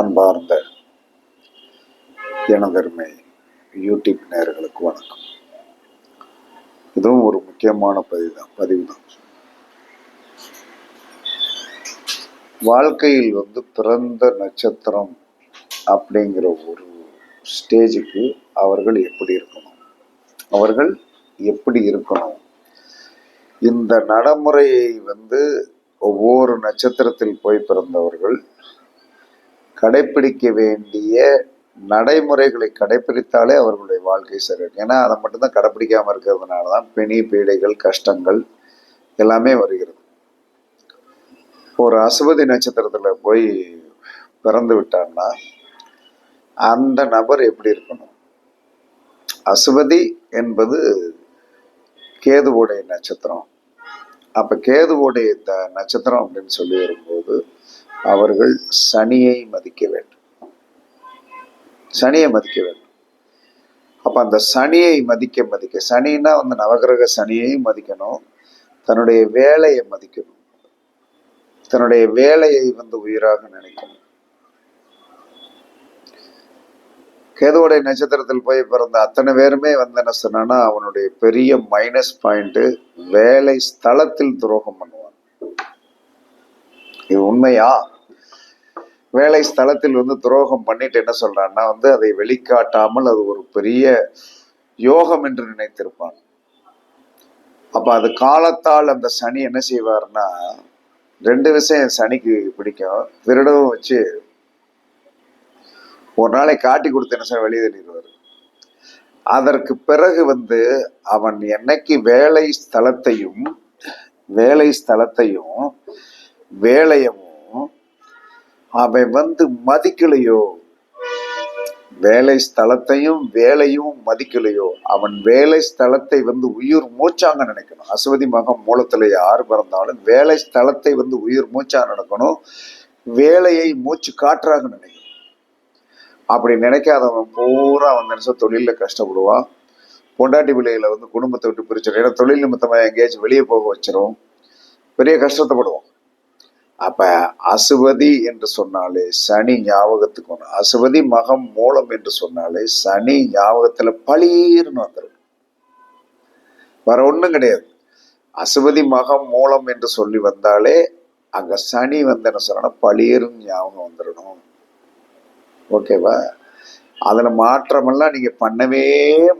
அன்பார்ந்த எனதருமை யூடியூப் நேர்களுக்கு வணக்கம். இதுவும் ஒரு முக்கியமான பதிவு தான் பதிவு தான் வாழ்க்கையில் வந்து பிறந்த நட்சத்திரம் அப்படிங்கிற ஒரு ஸ்டேஜுக்கு அவர்கள் எப்படி இருக்கணும்? அவர்கள் எப்படி இருக்கணும்? இந்த நடைமுறையை வந்து ஒவ்வொரு நட்சத்திரத்தில் போய் பிறந்தவர்கள் கடைப்பிடிக்க வேண்டிய நடைமுறைகளை கடைப்பிடித்தாலே அவர்களுடைய வாழ்க்கை சரி ஏன்னா அதை மட்டும்தான் கடைப்பிடிக்காமல் இருக்கிறதுனால தான் பிணி பீடைகள் கஷ்டங்கள் எல்லாமே வருகிறது. ஒரு அசுபதி நட்சத்திரத்தில் போய் பிறந்து விட்டான்னா அந்த நபர் எப்படி இருக்கணும்? அசுபதி என்பது கேதுவோடைய நட்சத்திரம். அப்போ கேதுவோடைய த நட்சத்திரம் அப்படின்னு சொல்லி வரும்போது அவர்கள் சனியை மதிக்க வேண்டும். சனியை மதிக்க வேண்டும். அப்ப அந்த சனியை மதிக்க மதிக்க சனின்னா வந்து நவகிரக சனியையும் மதிக்கணும். தன்னுடைய வேலையை மதிக்கணும். தன்னுடைய வேலையை வந்து உயிராக நினைக்கணும். கேதுவோடைய நட்சத்திரத்தில் போய் பிறந்த அத்தனை பேருமே வந்து என்ன சொன்னா அவனுடைய பெரிய மைனஸ் பாயிண்ட் வேலை ஸ்தலத்தில் துரோகம் பண்ணுவான். இது உண்மையா? வேலை ஸ்தலத்தில் வந்து துரோகம் பண்ணிட்டு என்ன சொல்றான்னா வந்து அதை வெளிக்காட்டாமல் அது ஒரு பெரிய யோகம் என்று நினைத்திருப்பான் அப்ப அது காலத்தால் அந்த சனி என்ன செய்வார்னா ரெண்டு விஷயம் சனிக்கு பிடிக்கும். திருடவும் வச்சு ஒரு நாளை காட்டி கொடுத்து என்ன சார் வெளியே தள்ளிடுவார் அதற்கு பிறகு வந்து அவன் என்னைக்கு வேலை ஸ்தலத்தையும் வேலை ஸ்தலத்தையும் வேலையவும் அவன் வந்து மதிக்கலையோ? வேலை ஸ்தலத்தையும் வேலையும் மதிக்கலையோ? அவன் வேலை ஸ்தலத்தை வந்து உயிர் மூச்சாங்க நினைக்கணும். அசுவதி மகம் மூலத்துல யார் பிறந்தாலும் வேலை ஸ்தலத்தை வந்து உயிர் மூச்சா நடக்கணும். வேலையை மூச்சு காற்றாக நினைக்கணும். அப்படி நினைக்காதவன் பூரா அவன் நினைச்ச தொழில கஷ்டப்படுவான். பொண்டாட்டி பிள்ளைகளை வந்து குடும்பத்தை விட்டு பிரிச்சிடும் ஏன்னா தொழில் நிமித்தமாக எங்கேயாச்சும் வெளியே போக வச்சிரும். பெரிய கஷ்டத்தைப்படுவோம் அப்ப அசுவதி என்று சொன்னாலே சனி ஞாபகத்துக்கு ஒன்று அசுவதி மகம் மூலம் என்று சொன்னாலே சனி ஞாபகத்துல பளீர்னு வந்துடும் வேற ஒண்ணும் கிடையாது. அசுவதி மகம் மூலம் என்று சொல்லி வந்தாலே அங்க சனி வந்து என்ன சொல்லணும் பளீர்னு ஞாபகம் வந்துடணும் ஓகேவா? அதுல மாற்றமெல்லாம் நீங்க பண்ணவே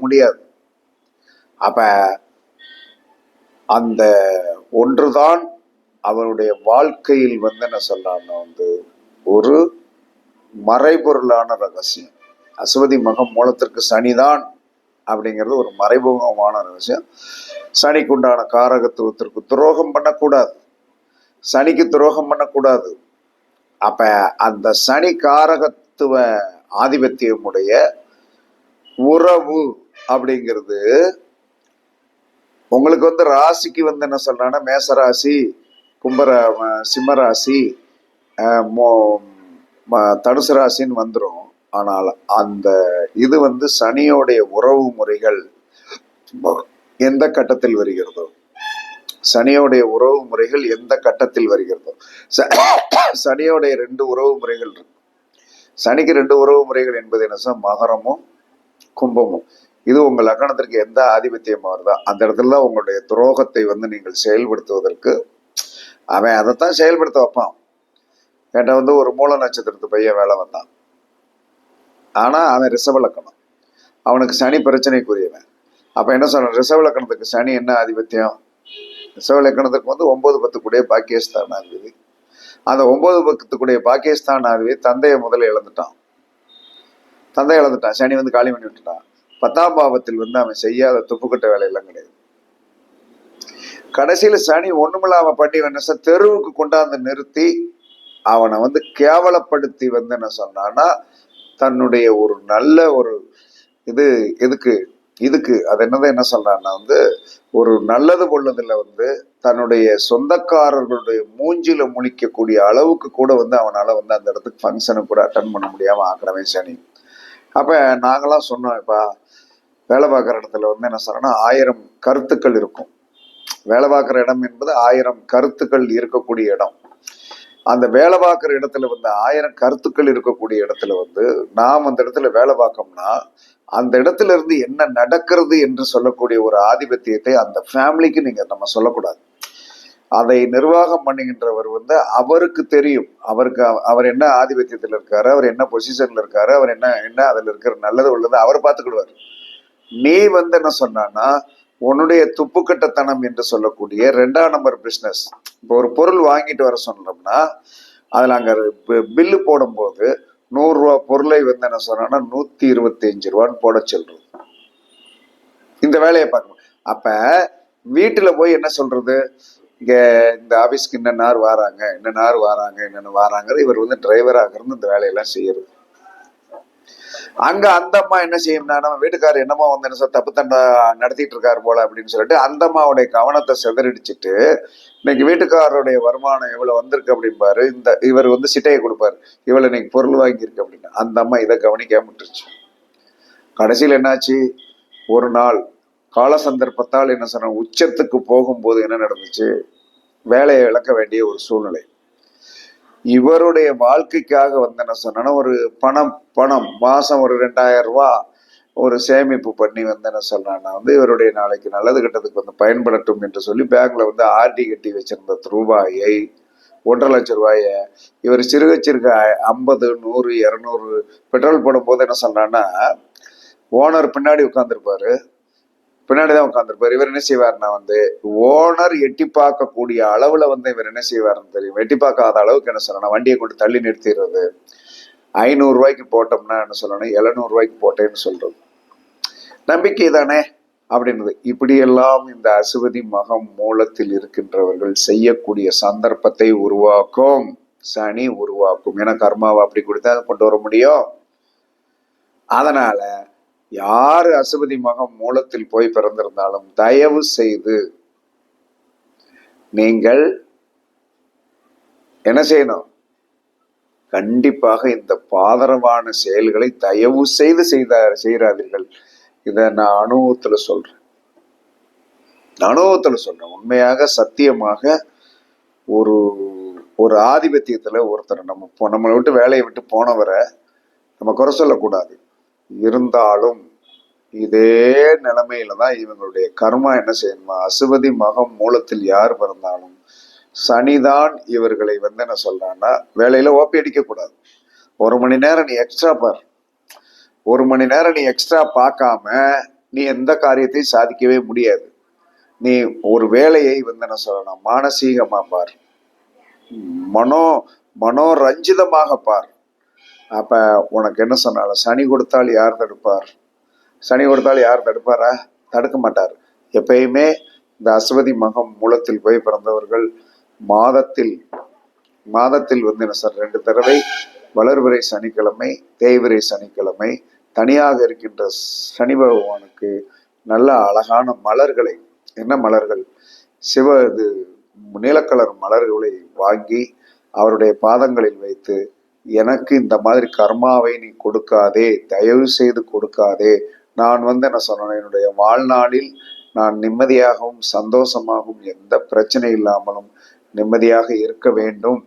முடியாது. அப்ப அந்த ஒன்றுதான் அவருடைய வாழ்க்கையில் வந்து என்ன சொல்லலாம்னா வந்து ஒரு மறைபொருளான ரகசியம். அசுவதி மகம் மூலத்திற்கு சனிதான் அப்படிங்கிறது ஒரு மறைமுகமான ரகசியம். சனிக்கு உண்டான காரகத்துவத்திற்கு துரோகம் பண்ணக்கூடாது. சனிக்கு துரோகம் பண்ணக்கூடாது. அப்ப அந்த சனி காரகத்துவ ஆதிபத்தியமுடைய உறவு அப்படிங்கிறது உங்களுக்கு வந்து ராசிக்கு வந்து என்ன சொல்றாங்கன்னா மேசராசி கும்பர சிம்மராசி மோ- ம- தனுசு ராசின்னு வந்துடும் ஆனால் அந்த இது வந்து சனியோடைய உறவு முறைகள் எந்த கட்டத்தில் வருகிறதோ? சனியோடைய உறவு முறைகள் எந்த கட்டத்தில் வருகிறதோ? ச- சனியோடைய ரெண்டு உறவு முறைகள் இருக்கு. சனிக்கு ரெண்டு உறவு முறைகள் என்பது என்ன சொன்னா மகரமும் கும்பமும். இது உங்கள் லக்னத்திற்கு எந்த ஆதிபத்தியம் வருதோ அந்த இடத்துல தான் உங்களுடைய துரோகத்தை வந்து நீங்கள் செயல்படுத்துவதற்கு அவன் அதைத்தான் செயல்படுத்த வைப்பான். என்கிட்ட வந்து ஒரு மூல நட்சத்திரத்து பையன் வேலை வந்தான் ஆனா அவன் ரிசவலக்கணம் அவனுக்கு சனி பிரச்சனைக்குரியவன். அப்ப என்ன சொல்றான்? ரிசவலக்கணத்துக்கு சனி என்ன ஆதிபத்தியம்? ரிசவலக்கணத்துக்கு வந்து ஒம்பது பத்துக்குடைய பாக்கியஸ்தான் ஆகுது அந்த ஒம்பது பத்துக்குடைய பாகிஸ்தான் ஆகவே தந்தையை முதல்ல இழந்துட்டான். தந்தை இழந்துட்டான். சனி வந்து காலி பண்ணி விட்டுட்டான். பத்தாம் பாவத்தில் வந்து அவன் செய்யாத துப்புக்கட்ட வேலையெல்லாம் கிடையாது. கடைசியில் சனி ஒண்ணுமில்லாம பண்ணி என்ன தெருவுக்கு கொண்டாந்து நிறுத்தி அவனை வந்து கேவலப்படுத்தி வந்து என்ன சொன்னான்னா தன்னுடைய ஒரு நல்ல ஒரு இது எதுக்கு இதுக்கு அது என்னதான் என்ன சொல்றான்னா வந்து ஒரு நல்லது கொள்ளதுல வந்து தன்னுடைய சொந்தக்காரர்களுடைய மூஞ்சில முழிக்கக்கூடிய அளவுக்கு கூட வந்து அவனால வந்து அந்த இடத்துக்கு ஃபங்க்ஷனை கூட அட்டன் பண்ண முடியாம ஆக்கினவன் சனி. அப்ப நாங்களாம் சொன்னோம் இப்ப வேலை பார்க்குற இடத்துல வந்து என்ன சொல்றேன்னா ஆயிரம் கருத்துக்கள் இருக்கும். வேலை பார்க்குற இடம் என்பது ஆயிரம் கருத்துக்கள் இருக்கக்கூடிய இடம். அந்த வேலை பார்க்குற இடத்துல வந்து ஆயிரம் கருத்துக்கள் இருக்கக்கூடிய இடத்துல வந்து நாம் அந்த இடத்துல வேலை பார்க்கோம்னா அந்த இடத்துல இருந்து என்ன நடக்கிறது என்று சொல்லக்கூடிய ஒரு ஆதிபத்தியத்தை அந்த ஃபேமிலிக்கு நீங்க நம்ம சொல்லக்கூடாது. அதை நிர்வாகம் பண்ணுகின்றவர் வந்து அவருக்கு தெரியும். அவருக்கு அவர் என்ன ஆதிபத்தியத்தில் இருக்காரு அவர் என்ன பொசிஷன்ல இருக்காரு அவர் என்ன என்ன அதுல இருக்கிற நல்லது உள்ளது அவர் பார்த்துக்கிடுவார். நீ வந்து என்ன சொன்னான்னா உன்னுடைய துப்புக்கட்டத்தனம் என்று சொல்லக்கூடிய ரெண்டாம் நம்பர் பிசினஸ் இப்போ ஒரு பொருள் வாங்கிட்டு வர சொன்னோம்னா அதுல அங்க பில்லு போடும்போது நூறு ரூபா பொருளை வந்து என்ன சொன்னா நூத்தி இருபத்தி அஞ்சு ரூபான்னு போட சொல்றது. இந்த வேலையை பார்க்கணும். அப்ப வீட்டுல போய் என்ன சொல்றது? இங்க இந்த ஆபீஸ்க்கு இன்ன நார் வராங்க இன்ன நார் வராங்க என்னென்ன வராங்க இவர் வந்து டிரைவராக இருந்து இந்த வேலையெல்லாம் செய்யறது. அங்க அந்த அம்மா என்ன செய்யும்னா நம்ம வீட்டுக்காரர் என்னமோ வந்து என்ன சார் தப்பு தண்டா நடத்திட்டு இருக்காரு போல அப்படின்னு சொல்லிட்டு அந்த அம்மாவுடைய கவனத்தை சிதறடிச்சிட்டு இன்னைக்கு வீட்டுக்காரருடைய வருமானம் எவ்வளவு வந்திருக்கு அப்படிம்பாரு. இந்த இவர் வந்து சிட்டையை கொடுப்பாரு. இவ்வளவு இன்னைக்கு பொருள் வாங்கியிருக்கு அப்படின்னு. அந்த அம்மா இதை கவனிக்காம விட்டுருச்சு. கடைசியில் என்னாச்சு? ஒரு நாள் கால சந்தர்ப்பத்தால் என்ன சொன்ன உச்சத்துக்கு போகும்போது என்ன நடந்துச்சு? வேலையை இழக்க வேண்டிய ஒரு சூழ்நிலை. இவருடைய வாழ்க்கைக்காக வந்து என்ன சொன்னா ஒரு பணம் பணம் மாசம் ஒரு ரெண்டாயிரம் ரூபா ஒரு சேமிப்பு பண்ணி வந்து என்ன சொல்றான்னா வந்து இவருடைய நாளைக்கு நல்லது கெட்டதுக்கு வந்து பயன்படட்டும் என்று சொல்லி பேங்க்ல வந்து ஆர்டி கட்டி வச்சிருந்த ரூபாயை ஒன்றரை லட்சம் ரூபாய இவர் சிறுக சிறுக ஐம்பது நூறு இரநூறு பெட்ரோல் போடும்போது என்ன சொல்றான்னா ஓனர் பின்னாடி உட்காந்துருப்பாரு பின்னாடி தான் உட்காந்துருப்பாரு இவர் என்ன செய்வாருன்னா வந்து ஓனர் எட்டி பார்க்கக்கூடிய அளவில் வந்து இவர் என்ன செய்வாருன்னு தெரியும். எட்டி பார்க்காத அளவுக்கு என்ன சொல்லணும்? வண்டியை கொண்டு தள்ளி நிறுத்திடுறது. ஐநூறுரூவாய்க்கு போட்டோம்னா என்ன சொல்லணும்? எழுநூறுவாய்க்கு போட்டேன்னு சொல்றது. நம்பிக்கை தானே? அப்படின்றது. இப்படியெல்லாம் இந்த அசுவதி மகம் மூலத்தில் இருக்கின்றவர்கள் செய்யக்கூடிய சந்தர்ப்பத்தை உருவாக்கும். சனி உருவாக்கும். ஏன்னா கர்மாவை அப்படி கொடுத்தா கொண்டு வர முடியும். அதனால யார் அசுபதி மகம் மூலத்தில் போய் பிறந்திருந்தாலும் தயவு செய்து நீங்கள் என்ன செய்யணும்? கண்டிப்பாக இந்த பாதரவான செயல்களை தயவு செய்து செய்த செய்கிறாதீர்கள் இதை நான் அனுபவத்தில் சொல்றேன். அனுபவத்தில் சொல்றேன். உண்மையாக சத்தியமாக ஒரு ஒரு ஆதிபத்தியத்தில் ஒருத்தர் நம்ம நம்மளை விட்டு வேலையை விட்டு போனவரை நம்ம குறை சொல்லக்கூடாது. இருந்தாலும் இதே நிலைமையில தான் இவங்களுடைய கர்மா என்ன செய்யணுமா? அசுவதி மகம் மூலத்தில் யார் பிறந்தாலும் சனிதான் இவர்களை வந்து என்ன சொல்றான்னா வேலையில ஓப்பி அடிக்க கூடாது. ஒரு மணி நேரம் நீ எக்ஸ்ட்ரா பார். ஒரு மணி நேரம் நீ எக்ஸ்ட்ரா பார்க்காம நீ எந்த காரியத்தையும் சாதிக்கவே முடியாது. நீ ஒரு வேலையை வந்து என்ன சொல்லணும்? மானசீகமா பார். மனோ மனோரஞ்சிதமாக பார். அப்போ உனக்கு என்ன சொன்னாலும் சனி கொடுத்தால் யார் தடுப்பார்? சனி கொடுத்தால் யார் தடுப்பாரா? தடுக்க மாட்டார். எப்பயுமே இந்த அஸ்வதி மகம் மூலத்தில் போய் பிறந்தவர்கள் மாதத்தில் மாதத்தில் வந்து என்ன சார் ரெண்டு தடவை வளர்பிறை சனிக்கிழமை தேய்விரை சனிக்கிழமை தனியாக இருக்கின்ற சனி பகவானுக்கு நல்ல அழகான மலர்களை என்ன மலர்கள்? சிவ இது நீலக்கலர் மலர்களை வாங்கி அவருடைய பாதங்களில் வைத்து எனக்கு இந்த மாதிரி கர்மாவை நீ கொடுக்காதே தயவு செய்து கொடுக்காதே. நான் வந்து என்ன சொன்னேன் என்னுடைய வாழ்நாளில் நான் நிம்மதியாகவும் சந்தோஷமாகவும் எந்த பிரச்சனை இல்லாமலும் நிம்மதியாக இருக்க வேண்டும்.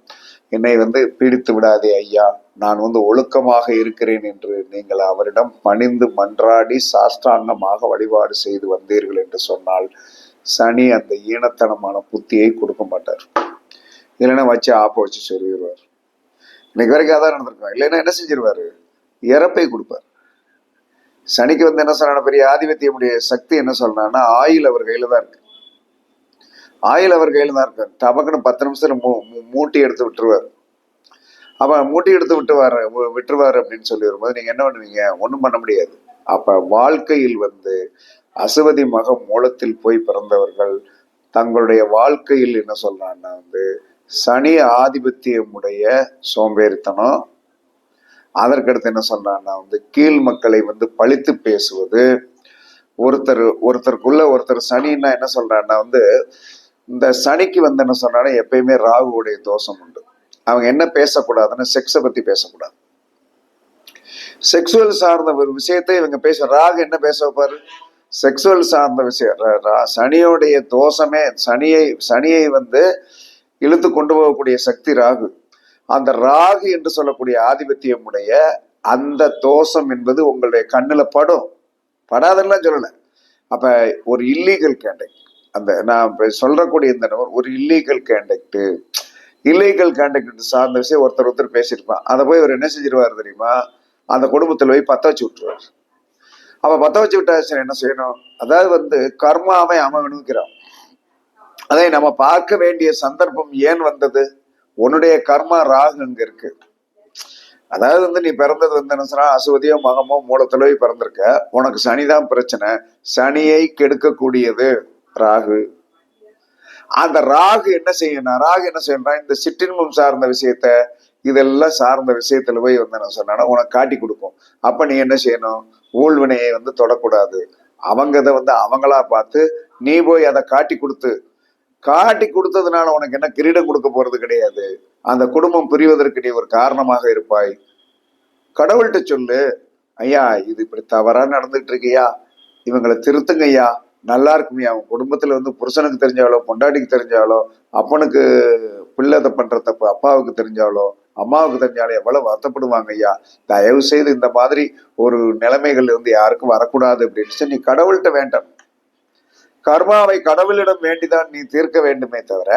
என்னை வந்து பீடித்து விடாதே ஐயா. நான் வந்து ஒழுக்கமாக இருக்கிறேன் என்று நீங்கள் அவரிடம் பணிந்து மன்றாடி சாஷ்டாங்கமாக வழிபாடு செய்து வந்தீர்கள் என்று சொன்னால் சனி அந்த ஈனத்தனமான புத்தியை கொடுக்க மாட்டார். இல்லைன்னா வச்சு ஆப்ப வச்சு சொல்லிடுவார். இன்னைக்கு வரைக்கும் அதான் நடந்திருக்கும். இல்லைன்னா என்ன செஞ்சிருவாரு? இறப்பை கொடுப்பார். சனிக்கு வந்து என்ன சொல்றான பெரிய ஆதிபத்தியமுடைய சக்தி என்ன சொல்றான்னா ஆயில் அவர் கையில தான் இருக்கு. ஆயில் அவர் கையில தான் இருக்கு டபக்குன்னு பத்து நிமிஷத்துல மூ- மூட்டி எடுத்து விட்டுருவார். அப்ப மூட்டி எடுத்து விட்டுவாரு விட்டுருவாரு அப்படின்னு சொல்லி வரும்போது நீங்க என்ன பண்ணுவீங்க? ஒண்ணும் பண்ண முடியாது. அப்ப வாழ்க்கையில் வந்து அசுவதி மகம் மூலத்தில் போய் பிறந்தவர்கள் தங்களுடைய வாழ்க்கையில் என்ன சொல்றாங்கன்னா வந்து சனி ஆதிபத்தியமுடைய சோம்பேறித்தனம். அதற்கடுத்து என்ன சொல்றான்னா வந்து கீழ் மக்களை வந்து பழித்து பேசுவது. ஒருத்தர் ஒருத்தருக்குள்ள ஒருத்தர் சனின்னா என்ன சொல்றான்னா வந்து இந்த சனிக்கு வந்து என்ன சொல்றான்னா எப்பயுமே ராகுவுடைய தோஷம் உண்டு. அவங்க என்ன பேசக்கூடாதுன்னு செக்ஸை பத்தி பேசக்கூடாது. செக்ஸுவல் சார்ந்த ஒரு விஷயத்தை இவங்க பேச ராகு என்ன பேச வைப்பாரு? செக்ஸுவல் சார்ந்த விஷயம் சனியோடைய தோஷமே சனியை சனியை வந்து இழுத்து கொண்டு போகக்கூடிய சக்தி ராகு. அந்த ராகு என்று சொல்லக்கூடிய ஆதிபத்தியம் உடைய அந்த தோஷம் என்பது உங்களுடைய கண்ணில் படும். படாதெல்லாம் சொல்லலை. அப்போ ஒரு இல்லீகல் கேண்டக்ட் அந்த நான் இப்போ சொல்றக்கூடிய இந்த நபர் ஒரு இல்லீகல் கேண்டக்ட் இல்லீகல் கேண்டக்ட் சார்ந்த விஷயம் ஒருத்தர் ஒருத்தர் பேசியிருப்பான். அதை போய் அவர் என்ன செஞ்சிருவார் தெரியுமா? அந்த குடும்பத்தில் போய் பத்த வச்சு விட்டுருவார். அப்போ பத்த வச்சு விட்டா சரி என்ன செய்யணும்? அதாவது வந்து கர்மாவை அவன் அனுபவிக்கிறான் அதை நம்ம பார்க்க வேண்டிய சந்தர்ப்பம் ஏன் வந்தது? உன்னுடைய கர்மா ராகு அங்க இருக்கு. அதாவது வந்து நீ பிறந்தது வந்து என்ன சொன்னா அசுவதியோ மகமோ மூலத்திலோ பிறந்திருக்க. உனக்கு சனிதான் பிரச்சனை. சனியை கெடுக்கக்கூடியது ராகு. அந்த ராகு என்ன செய்யணும் ராகு என்ன செய்யணும் இந்த சிற்றின்பம் சார்ந்த விஷயத்த இதெல்லாம் சார்ந்த விஷயத்துல போய் வந்து என்ன சொன்னா உனக்கு காட்டி கொடுக்கும். அப்ப நீ என்ன செய்யணும்? ஊழ்வினையை வந்து தொடக்கூடாது. அவங்க இதை வந்து அவங்களா பார்த்து நீ போய் அதை காட்டி கொடுத்து காட்டி கொடுத்ததுனால உனக்கு என்ன கிரீடம் கொடுக்க போறது கிடையாது. அந்த குடும்பம் பிரிவதற்கு நீ ஒரு காரணமாக இருப்பாய். கடவுள்கிட்ட சொல்லு ஐயா இது இப்படி தவறா நடந்துட்டு இருக்கியா? இவங்களை திருத்துங்க ஐயா நல்லா இருக்குமே அவன் குடும்பத்துல வந்து புருஷனுக்கு தெரிஞ்சாலோ பொண்டாட்டிக்கு தெரிஞ்சாலோ அப்பனுக்கு பிள்ளை பண்ற தப்பு அப்பாவுக்கு தெரிஞ்சாலோ அம்மாவுக்கு தெரிஞ்சாலும் எவ்வளவு வருத்தப்படுவாங்க ஐயா தயவு செய்து இந்த மாதிரி ஒரு நிலைமைகள் வந்து யாருக்கும் வரக்கூடாது அப்படின்னு சொல்லி நீ கடவுள்கிட்ட வேண்டாம். கர்மாவை கடவுளிடம் வேண்டிதான் நீ தீர்க்க வேண்டுமே தவிர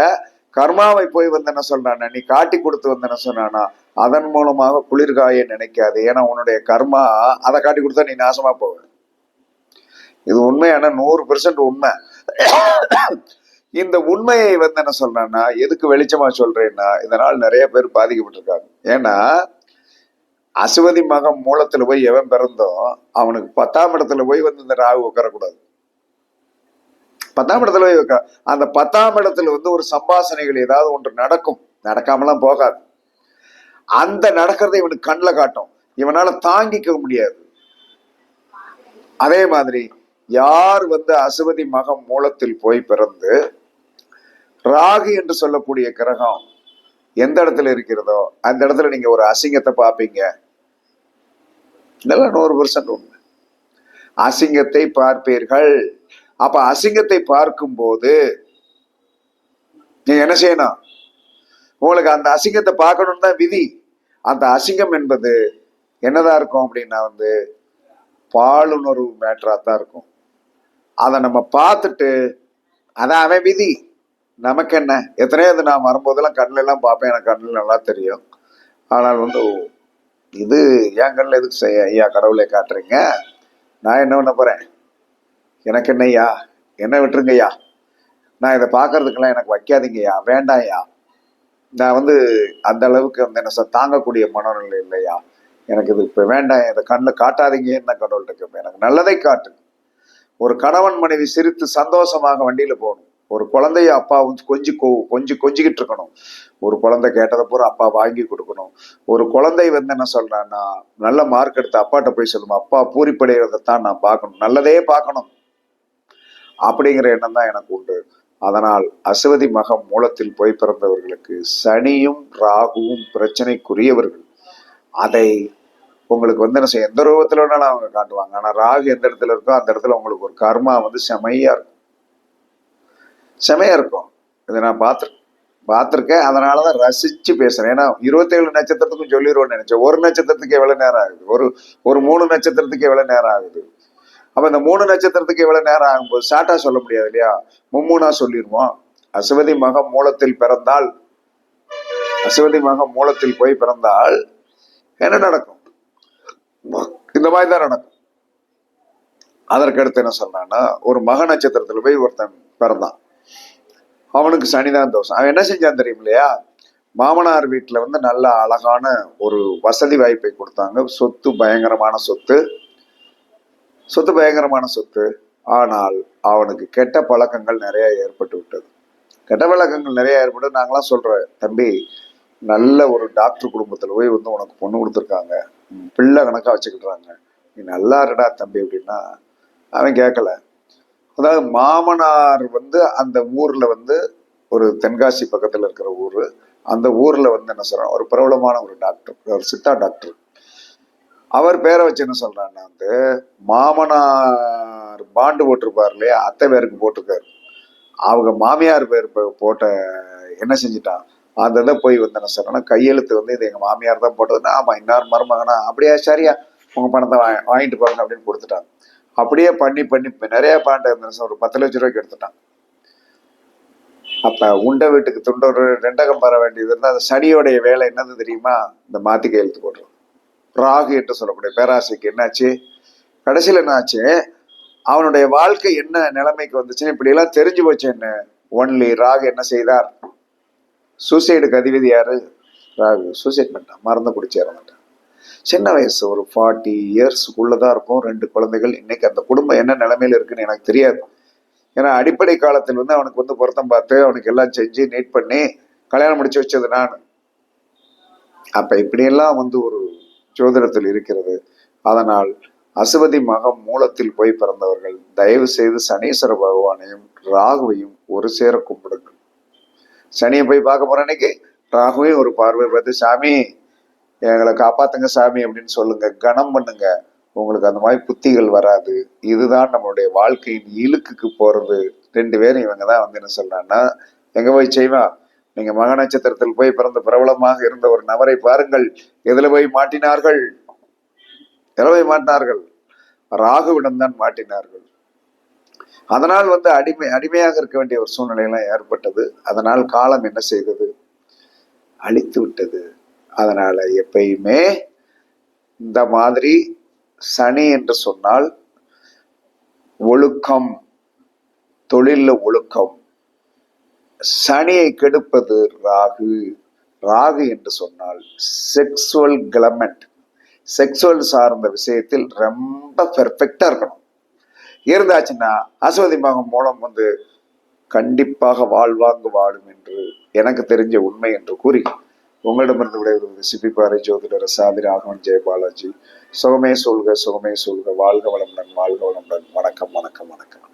கர்மாவை போய் வந்து என்ன சொல்றானா நீ காட்டி கொடுத்து வந்து என்ன சொன்னானா அதன் மூலமாக குளிர்காய நினைக்காது. ஏன்னா உன்னுடைய கர்மா அதை காட்டி கொடுத்தா நீ நாசமா போவ இது உண்மையான நூறு பெர்சன்ட் உண்மை. இந்த உண்மையை வந்து என்ன சொல்றேன்னா எதுக்கு வெளிச்சமா சொல்றேன்னா இதனால் நிறைய பேர் பாதிக்கப்பட்டிருக்காங்க. ஏன்னா அசுவதி மகம் மூலத்துல போய் எவன் பிறந்தோ அவனுக்கு பத்தாம் இடத்துல போய் வந்து இந்த ராகு உட்காரக்கூடாது. பத்தாம் இடத்துல போய் உட்கார அந்த பத்தாம் இடத்துல வந்து ஒரு சம்பாசனைகள் ஏதாவது ஒன்று நடக்கும். நடக்காமலாம் போகாது. அந்த நடக்கிறத இவனுக்கு கண்ணில் காட்டும். இவனால தாங்கிக்க முடியாது. அதே மாதிரி யார் வந்து அசுவதி மகம் மூலத்தில் போய் பிறந்து ராகு என்று சொல்லக்கூடிய கிரகம் எந்த இடத்துல இருக்கிறதோ அந்த இடத்துல நீங்க ஒரு அசிங்கத்தை பார்ப்பீங்க. இதெல்லாம் நூறு பர்சன்ட் உண்மை. அசிங்கத்தை பார்ப்பீர்கள். அப்ப அசிங்கத்தை பார்க்கும்போது நீ என்ன செய்யணும்? உங்களுக்கு அந்த அசிங்கத்தை பார்க்கணும்னு தான் விதி. அந்த அசிங்கம் என்பது என்னதான் இருக்கும் அப்படின்னா வந்து பாலுணர்வு மேட்டரா தான் இருக்கும். அதை நம்ம பார்த்துட்டு அதான் அவன் விதி. நமக்கு என்ன? எத்தனையோ அது நான் வரும்போதெல்லாம் கண்ணுல எல்லாம் பார்ப்பேன். எனக்கு கண்ணில் நல்லா தெரியும். ஆனால் வந்து இது என் கண்ணில் எதுக்கு செய்ய ஐயா கடவுளை காட்டுறீங்க? நான் என்ன பண்ண போறேன்? எனக்கு என்னய்யா? என்ன விட்டுருங்கய்யா. நான் இதை பார்க்கறதுக்கெல்லாம் எனக்கு வைக்காதீங்கய்யா. வேண்டாம்யா நான் வந்து அந்த அளவுக்கு வந்து என்ன சார் தாங்கக்கூடிய மனநிலை இல்லையா எனக்கு இது இப்போ வேண்டாம். இதை கண்ணில் காட்டாதீங்கன்னு தான் கடவுள்கிட்ட கேட்பேன். எனக்கு நல்லதை காட்டு. ஒரு கணவன் மனைவி சிரித்து சந்தோஷமாக வண்டியில் போகணும். ஒரு குழந்தைய அப்பா வந்து கொஞ்சி கொ கொஞ்சி கொஞ்சிக்கிட்டு இருக்கணும். ஒரு குழந்தை கேட்டதை பூரா அப்பா வாங்கி கொடுக்கணும். ஒரு குழந்தை வந்து என்ன சொல்றான்னா நல்ல மார்க் எடுத்து அப்பாட்ட போய் சொல்லணும் அப்பா பூரிப்படைகிறதை தான் நான் பார்க்கணும். நல்லதே பார்க்கணும். அப்படிங்கிற எண்ணம் தான் எனக்கு உண்டு. அதனால் அசுவதி மகம் மூலத்தில் போய் பிறந்தவர்களுக்கு சனியும் ராகுவும் பிரச்சனைக்குரியவர்கள். அதை உங்களுக்கு வந்து என்ன செய்ய எந்த ரூபத்துல வேணாலும் அவங்க காட்டுவாங்க. ஆனால் ராகு எந்த இடத்துல இருக்கோ அந்த இடத்துல உங்களுக்கு ஒரு கர்மா வந்து செமையா இருக்கும். செமையா இருக்கும். இதை நான் பார்த்துருக்கேன். பார்த்துருக்கேன் அதனாலதான் ரசிச்சு பேசுகிறேன் ஏன்னா இருபத்தேழு நட்சத்திரத்துக்கும் சொல்லிடுவோன்னு நினைச்சேன். ஒரு நட்சத்திரத்துக்கு எவ்வளோ நேரம் ஆகுது? ஒரு ஒரு மூணு நட்சத்திரத்துக்கு எவ்வளோ நேரம் ஆகுது? அப்ப இந்த மூணு நட்சத்திரத்துக்கு எவ்வளவு நேரம் ஆகும்போது ஷார்ட்டா சொல்ல முடியாது இல்லையா? மும்மூணா சொல்லிடுவோம் அசுவதி மகம் மூலத்தில் பிறந்தால் அசுவதி மகம் மூலத்தில் போய் பிறந்தால் என்ன நடக்கும்? இந்த மாதிரி தான் நடக்கும். அதற்கடுத்து என்ன சொன்னான்னா ஒரு மக நட்சத்திரத்துல போய் ஒருத்தன் பிறந்தான். அவனுக்கு சனிதான் தோஷம். அவன் என்ன செஞ்சான் தெரியும் இல்லையா? மாமனார் வீட்டுல வந்து நல்ல அழகான ஒரு வசதி வாய்ப்பை கொடுத்தாங்க. சொத்து பயங்கரமான சொத்து. சொத்து பயங்கரமான சொத்து. ஆனால் அவனுக்கு கெட்ட பழக்கங்கள் நிறைய ஏற்பட்டு விட்டது. கெட்ட பழக்கங்கள் நிறைய ஏற்பட்டு நாங்களாம் சொல்றோம் தம்பி நல்ல ஒரு டாக்டர் குடும்பத்தில் போய் வந்து உனக்கு பொண்ணு கொடுத்துருக்காங்க. பிள்ளை கணக்காக வச்சுக்கிட்டுறாங்க நீ நல்லா இருடா தம்பி அப்படின்னா அவன் கேட்கல. அதாவது மாமனார் வந்து அந்த ஊர்ல வந்து ஒரு தென்காசி பக்கத்தில் இருக்கிற ஊர். அந்த ஊர்ல வந்து என்ன சொல்றான்? ஒரு பிரபலமான ஒரு டாக்டர் ஒரு சித்தா டாக்டர். அவர் பேரை வச்சு என்ன சொல்றாருன்னா வந்து மாமனார் பாண்டு போட்டிருப்பார் இல்லையா? அத்தை பேருக்கு போட்டிருக்காரு. அவங்க மாமியார் பேர் போட்ட என்ன செஞ்சிட்டான்? அந்த இதை போய் வந்து என்ன கையெழுத்து வந்து இது எங்க மாமியார் தான் போட்டதுன்னா ஆமா இன்னார் மருமகனா? அப்படியா சரியா உங்க பணத்தை வா வாங்கிட்டு போங்க அப்படின்னு கொடுத்துட்டாங்க அப்படியே பண்ணி பண்ணி நிறைய பாண்டு இருந்துச்சு ஒரு பத்து லட்ச ரூபாய்க்கு எடுத்துட்டான். அப்ப உண்ட வீட்டுக்கு துண்டொரு ரெண்டகம் பெற வேண்டியது இருந்தால் அந்த சனியோடைய வேலை என்னது தெரியுமா? இந்த மாத்தி கையெழுத்து போடுறது ராகு என்று சொல்லக்கூடிய பேராசைக்கு என்னாச்சு? கடைசியில் என்னாச்சு? அவனுடைய வாழ்க்கை என்ன நிலைமைக்கு வந்துச்சுன்னு இப்படி எல்லாம் தெரிஞ்சு போச்சு என்ன ஒன்லி ராகு என்ன செய்தார்? சூசைடுக்கு அதிபதி யாரு? ராகு. சூசைட் பண்ணிட்டான் மறந்து குடிச்சேற மாட்டான். சின்ன வயசு ஒரு ஃபார்ட்டி இயர்ஸ்க்குள்ளதான் இருக்கும். ரெண்டு குழந்தைகள். இன்னைக்கு அந்த குடும்பம் என்ன நிலைமையில இருக்குன்னு எனக்கு தெரியாது. ஏன்னா அடிப்படை காலத்தில் வந்து அவனுக்கு வந்து பொருத்தம் பார்த்து அவனுக்கு எல்லாம் செஞ்சு நீட் பண்ணி கல்யாணம் முடிச்சு வச்சது நான். அப்ப இப்படியெல்லாம் வந்து ஒரு ஜோதிடத்தில் இருக்கிறது. அதனால் அசுவதி மகம் மூலத்தில் போய் பிறந்தவர்கள் தயவு செய்து சனீஸ்வர பகவானையும் ராகுவையும் ஒரு சேர கும்பிடுங்கள். சனியை போய் பார்க்க போற அன்னைக்கு ராகுவையும் ஒரு பார்வை பார்த்து சாமி எங்களை காப்பாத்துங்க சாமி அப்படின்னு சொல்லுங்க. கணம் பண்ணுங்க. உங்களுக்கு அந்த மாதிரி புத்திகள் வராது. இதுதான் நம்மளுடைய வாழ்க்கையின் இழுக்குக்கு போறது. ரெண்டு பேரும் இவங்க தான் வந்து என்ன சொல்றாங்கன்னா எங்க போய் செய்வான் நீங்க மக நட்சத்திரத்தில் போய் பிறந்த பிரபலமாக இருந்த ஒரு நபரை பாருங்கள். எதுல போய் மாட்டினார்கள்? எதில் போய் மாட்டினார்கள்? ராகுவிடம் தான் மாட்டினார்கள். அதனால் வந்து அடிமை அடிமையாக இருக்க வேண்டிய ஒரு சூழ்நிலை எல்லாம் ஏற்பட்டது. அதனால் காலம் என்ன செய்தது? அழித்து விட்டது. அதனால எப்பயுமே இந்த மாதிரி சனி என்று சொன்னால் ஒழுக்கம் தொழிலில் ஒழுக்கம். சனியை கெடுப்பது ராகு. ராகு என்று சொன்னால் செக்ஸுவல் கிளமெண்ட் செக்ஸுவல் சார்ந்த விஷயத்தில் ரொம்ப பெர்ஃபெக்டாக இருக்கணும். இருந்தாச்சுன்னா அஸ்வதி மகம் மூலம் வந்து கண்டிப்பாக வாழ்வாங்கு வாழும் என்று எனக்கு தெரிஞ்ச உண்மை என்று கூறி உங்களிடமிருந்து விடைபெறுவது சிப்பிப்பாறை ஜோதிடர் சாதி ராகவன் ஜெயபாலாஜி சுகமே சொல்க சுகமே சொல்க. வாழ்க வளமுடன் வாழ்க வளமுடன். வணக்கம் வணக்கம் வணக்கம்.